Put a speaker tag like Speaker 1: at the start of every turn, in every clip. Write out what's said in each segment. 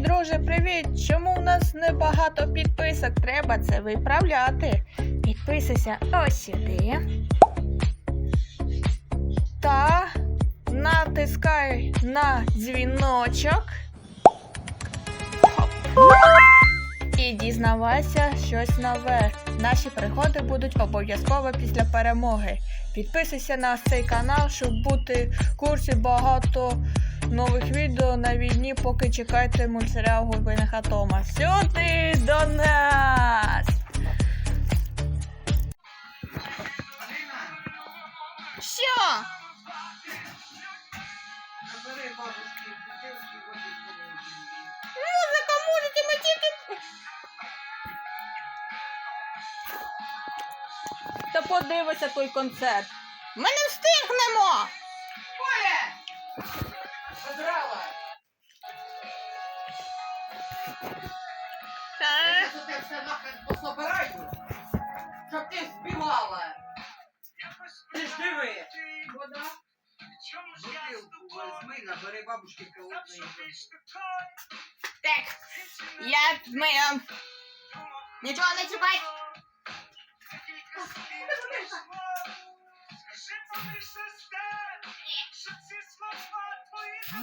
Speaker 1: друже, привіт! Чому у нас небагато підписок? Треба це виправляти. Підписуйся ось сюди. Та натискай на дзвіночок. І дізнавайся щось нове. Наші пригоди будуть обов'язково після перемоги. Підписуйся на цей канал, щоб бути в курсі багато нових відео на війні, поки чекаєте мультсеріал Глибинних Атома. Сюди до нас! Що? Музика, музики, ми тільки. Та подивися той концерт. Ми не встигнемо!
Speaker 2: Подрала! Я тут все нахрен пособираю, щоб ти співала. Ти ж диви. Вода. Бутилку возьми, набери бабушки холодної.
Speaker 1: Так. Я ми. Нічого не чіпай. О,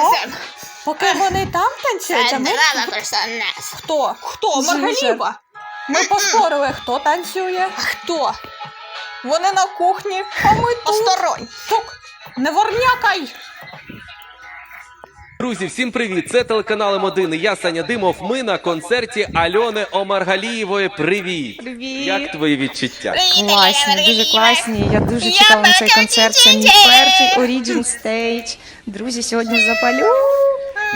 Speaker 1: Попався
Speaker 3: Поки вони там танцюють, а ми... Хто? Хто? Маргаліва? Ми поспорили, хто танцює.
Speaker 1: Хто?
Speaker 3: Вони на кухні, а ми тут.
Speaker 1: Осторонь.
Speaker 3: Тук. Не ворнякай!
Speaker 4: Друзі, всім привіт! Це телеканал М1. Я Саня Димов. Ми на концерті Альони Омаргалієвої. Привіт!
Speaker 3: Привіт!
Speaker 4: Як твої відчуття?
Speaker 5: Класні, дуже класні. Я дуже чекала на цей концерт. Це мій перший Origin Stage. Друзі, сьогодні запалю.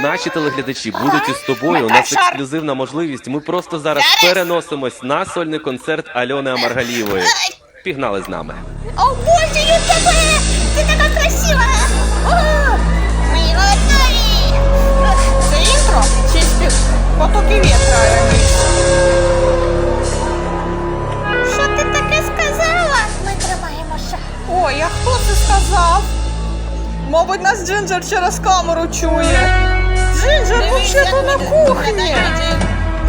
Speaker 4: Наші телеглядачі будуть із тобою. У нас ексклюзивна можливість. Ми просто зараз переносимось на сольний концерт Альони Омаргалієвої. Пігнали з нами.
Speaker 1: О, Боже, я тебе! Ти така красива! О!
Speaker 3: Це інтро? Чи спів? Потоки вітра ремікс.
Speaker 1: Що ти таке сказала? Ми тримаємося.
Speaker 3: Ой, а хто це сказав? Мабуть, нас Джинджер через камеру чує. Джинджер взагалі на кухні.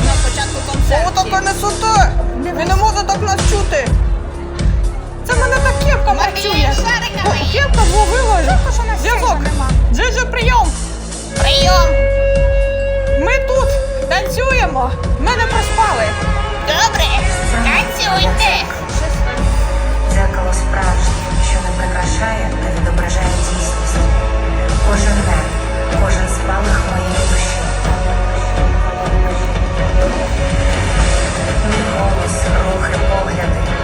Speaker 1: На початку
Speaker 3: О, таке не суте! Він не може так нас чути. Це мене так кепка працює. Кепка зловила. Зв'язок. Джинджер, прийом.
Speaker 1: Прийом!
Speaker 3: Ми тут танцюємо. Ми не проспали.
Speaker 1: Добре, танцюйте!
Speaker 6: Дзеркало справжнє, що не прикрашає та відображає дійсність. Кожен день, кожен спалах моєї душі. Мій голос, рухи, погляди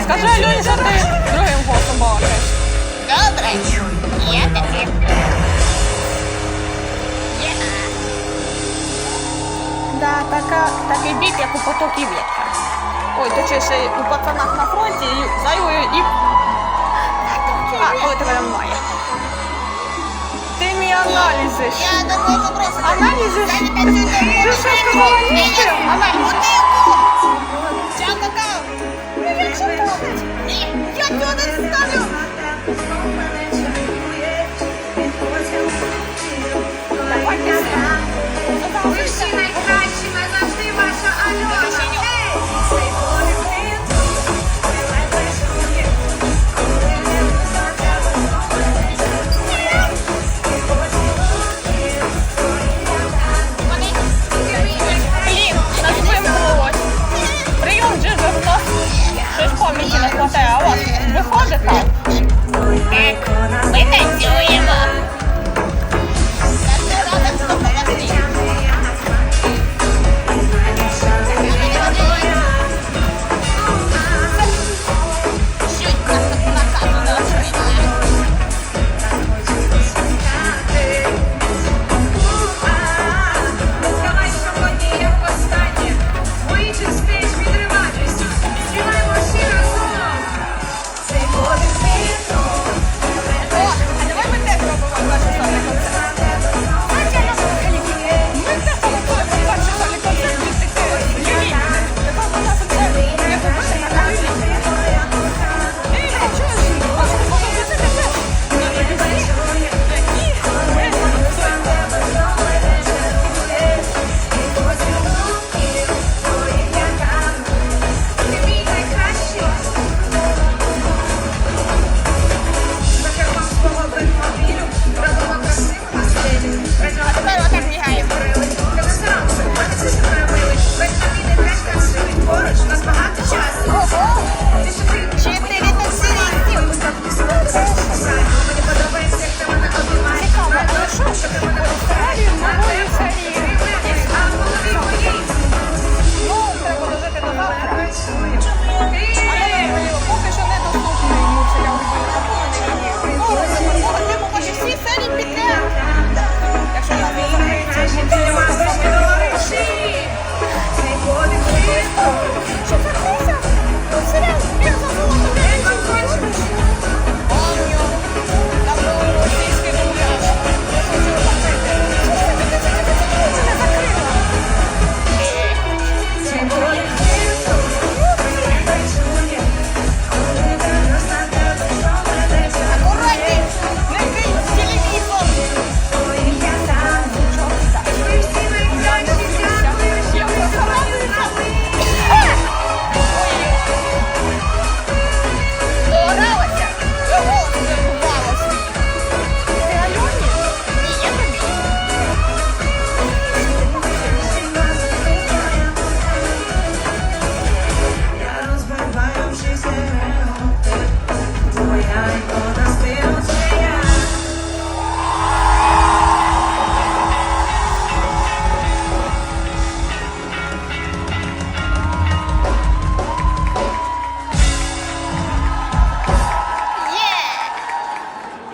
Speaker 3: Скажи, Алюнь, що ти другим голосом балакаєш.
Speaker 1: Добре, я таки.
Speaker 3: Да, така, такий біт, як у потокі вітра. Ой, точніше, у пацанах на фронті і зайвою і... А, коли тебе немає. Ти мій аналізи. Я думаю, це просто... Аналізи?
Speaker 5: Ти що
Speaker 3: сказала? Ні, аналізи. Аналізи.
Speaker 5: Я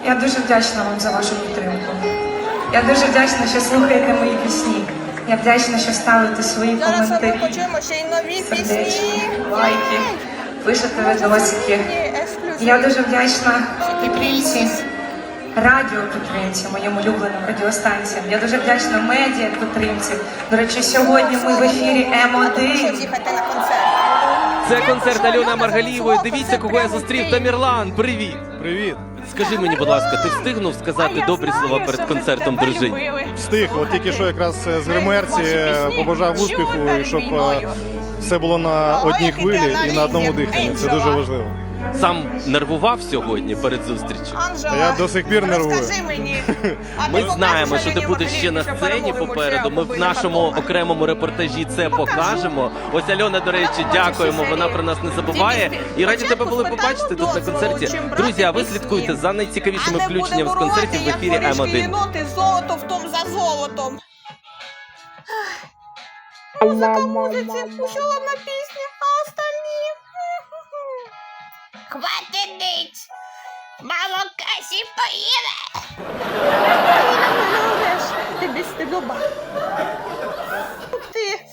Speaker 5: Я дуже вдячна вам за вашу підтримку. Я дуже вдячна, що слухаєте мої пісні. Я вдячна, що ставите свої
Speaker 3: Зараз ми
Speaker 5: коментарі,
Speaker 3: почуємо ще й нові
Speaker 5: сердечки,
Speaker 3: пісні.
Speaker 5: лайки, пишете
Speaker 3: ексклюзив.
Speaker 5: Я дуже вдячна підтримці, радіо підтримці, моїм улюбленим радіостанціям. Я дуже вдячна медіа підтримці. До речі, сьогодні ми в ефірі
Speaker 3: Що
Speaker 5: М1.
Speaker 3: з'їхати на концерт?
Speaker 4: Це концерт Альони Маргалієвої. Дивіться, кого я зустрів. Тамірлан, привіт!
Speaker 7: Привіт!
Speaker 4: Скажи мені, будь ласка, ти встигнув сказати добрі слова перед концертом дружині?
Speaker 7: Встиг, от тільки що якраз е, з гримерці е, побажав успіху, і щоб е, все було на одній хвилі і на одному диханні. Це дуже важливо.
Speaker 4: Сам нервував сьогодні перед зустрічю.
Speaker 3: Анжела,
Speaker 7: Я до сих пір нервую.
Speaker 3: Розкажи мені. А
Speaker 4: Ми
Speaker 3: ти
Speaker 4: знаємо,
Speaker 3: покажеш
Speaker 4: що ти будеш ще на
Speaker 3: що
Speaker 4: сцені попереду. Ми в нашому окремому репортажі це покажемо. Ось Альона, до речі, дякуємо. Вона про нас не забуває. І раді тебе були побачити тут на концерті. Друзі, а ви слідкуйте за найцікавішими включеннями з концертів в ефірі М1.
Speaker 3: ноти золото в том за золотом. Музика музиці, ще одна пісня, а остальні...
Speaker 8: Хватит ныть! Мама Касі поїде!
Speaker 3: Ти безстидоба. Ух ти.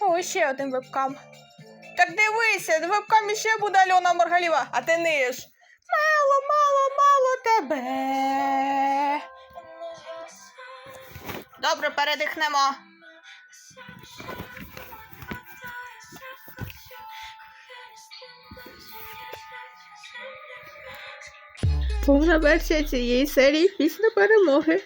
Speaker 3: О, ще один вебкам. Так дивися, в вебкамі ще буде Альона Маргаліва, а ти ниш. Мало, мало. мало тебе. Добре, передихнемо. Ponto aberto é de inserir isso no para morrer.